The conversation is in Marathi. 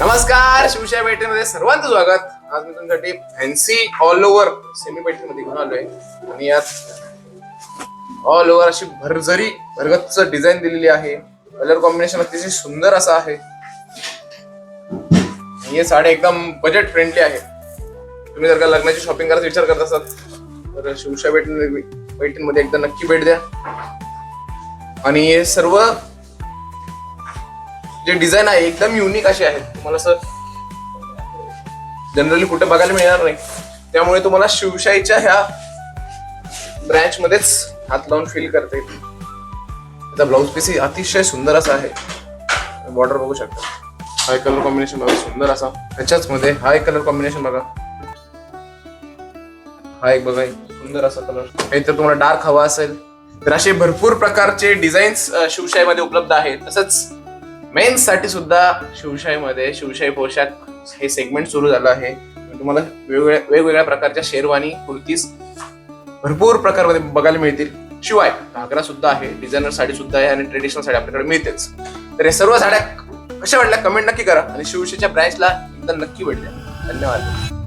नमस्कार शिवशाही पैठणमध्ये सर्वांचं स्वागत. आज मी तुमच्यासाठी फॅन्सी ऑल ओव्हर सेमी पैठणमध्ये घेऊन आलोय. आणि यात ऑल ओव्हर अशी भरजरी भरगच्च डिझाईन दिलेली आहे. कलर कॉम्बिनेशन अतिशय सुंदर असं आहे. आणि हे साड्या एकदम बजेट फ्रेंडली आहे. तुम्ही जर का लग्नाची शॉपिंग करायचा विचार करत असाल तर शिवशाही पैठण पैठणमध्ये एकदा नक्की भेट द्या. आणि हे सर्व जे डिझाईन आहे एकदम युनिक असे आहेत तुम्हाला असं जनरली कुठे बघायला मिळणार नाही. त्यामुळे तुम्हाला शिवशाहीच्या ह्या ब्रँच मध्येच हात लावून फील करता येईल. त्याचा ब्लाऊज पीस अतिशय सुंदर असा आहे. बॉर्डर बघू शकता. हा कलर कॉम्बिनेशन बघा सुंदर असा. त्याच्याच मध्ये हा एक कलर कॉम्बिनेशन बघा. हा एक बघा एक सुंदर असा कलर तर तुम्हाला डार्क हवा असेल. तर असे भरपूर प्रकारचे डिझाईन्स शिवशाहीमध्ये उपलब्ध आहेत. तसंच मेन्ससाठी सुद्धा शिवशाहीमध्ये शिवशाही पोशाख हे सेगमेंट सुरू झालं आहे. तुम्हाला वेगवेगळ्या वेगवेगळ्या प्रकारच्या शेरवानी कुर्तीज भरपूर प्रकारमध्ये बघायला मिळतील. शिवाय घागरा सुद्धा आहे डिझायनर साडी सुद्धा आहे आणि ट्रेडिशनल साडी आपल्याकडे मिळतेच. तर हे सर्व साड्या कशा वाटल्या? कमेंट नक्की करा आणि शिवशाहीच्या ब्रँचला एकदा नक्की भेट द्या. धन्यवाद.